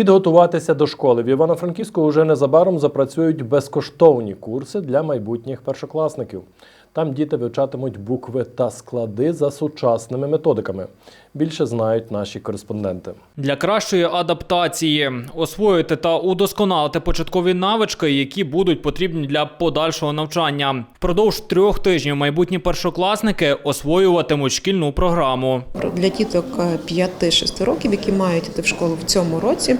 Підготуватися до школи в Івано-Франківську вже незабаром запрацюють безкоштовні курси для майбутніх першокласників. Там діти вивчатимуть букви та склади за сучасними методиками. Більше знають наші кореспонденти. Для кращої адаптації освоїти та удосконалити початкові навички, які будуть потрібні для подальшого навчання. Впродовж трьох тижнів майбутні першокласники освоюватимуть шкільну програму. Для діток 5-6 років, які мають йти в школу в цьому році,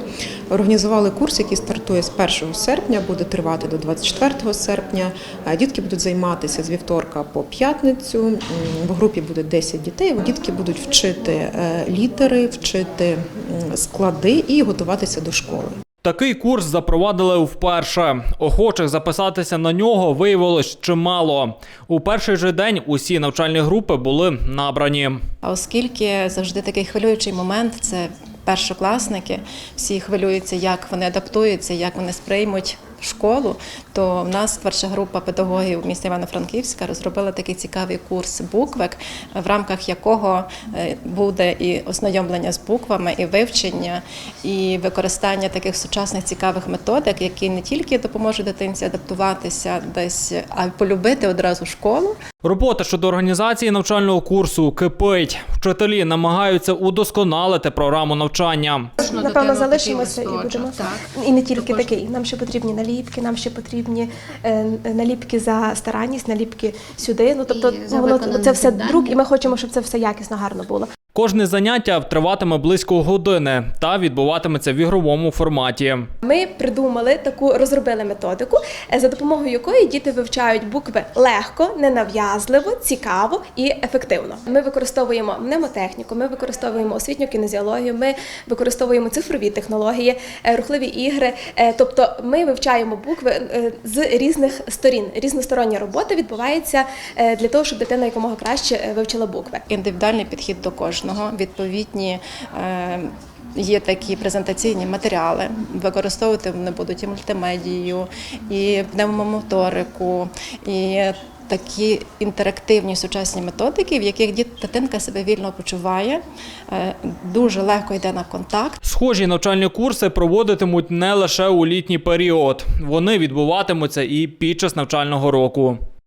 організували курс, який стартує з 1 серпня, буде тривати до 24 серпня. Дітки будуть займатися з вівторка по п'ятницю. В групі буде 10 дітей. Дітки будуть вчити е, літери, вчити склади і готуватися до школи. Такий курс запровадили вперше. Охочих записатися на нього виявилось чимало. У перший же день усі навчальні групи були набрані. А оскільки завжди такий хвилюючий момент, це першокласники, всі хвилюються, як вони адаптуються, як вони сприймуть школу, то в нас творча група педагогів міста Івано-Франківська розробила такий цікавий курс буквек, в рамках якого е, буде і ознайомлення з буквами, і вивчення, і використання таких сучасних цікавих методик, які не тільки допоможуть дитинці адаптуватися десь, а й полюбити одразу школу, Робота щодо організації навчального курсу кипить. Вчителі намагаються удосконалити програму навчання. Напевно, залишимося і будемо. І не тільки такий. Нам ще потрібні наліпки, нам ще потрібні е, наліпки за старанність, наліпки сюди. Ну тобто воно це все друк, і ми хочемо, щоб це все якісно, гарно було. Кожне заняття триватиме близько години та відбуватиметься в ігровому форматі. Ми придумали таку, розробили методику, е, за допомогою якої діти вивчають букви легко, ненав'язливо, цікаво і ефективно. Ми використовуємо мнемотехніку, ми використовуємо освітню кінезіологію, ми використовуємо цифрові технології, е, рухливі ігри. Е, Тобто ми вивчаємо букви з різних сторін. Різностороння робота відбувається для того, щоб дитина якомога краще вивчила букви. індивідуальний підхід до кожного, відповідні. Е, Є такі презентаційні матеріали, використовувати вони будуть і мультимедію, і пневмомоторику, і такі інтерактивні сучасні методики, в яких дитинка себе вільно почуває, е, дуже легко йде на контакт. Схожі навчальні курси проводитимуть не лише у літній період. Вони відбуватимуться і під час навчального року.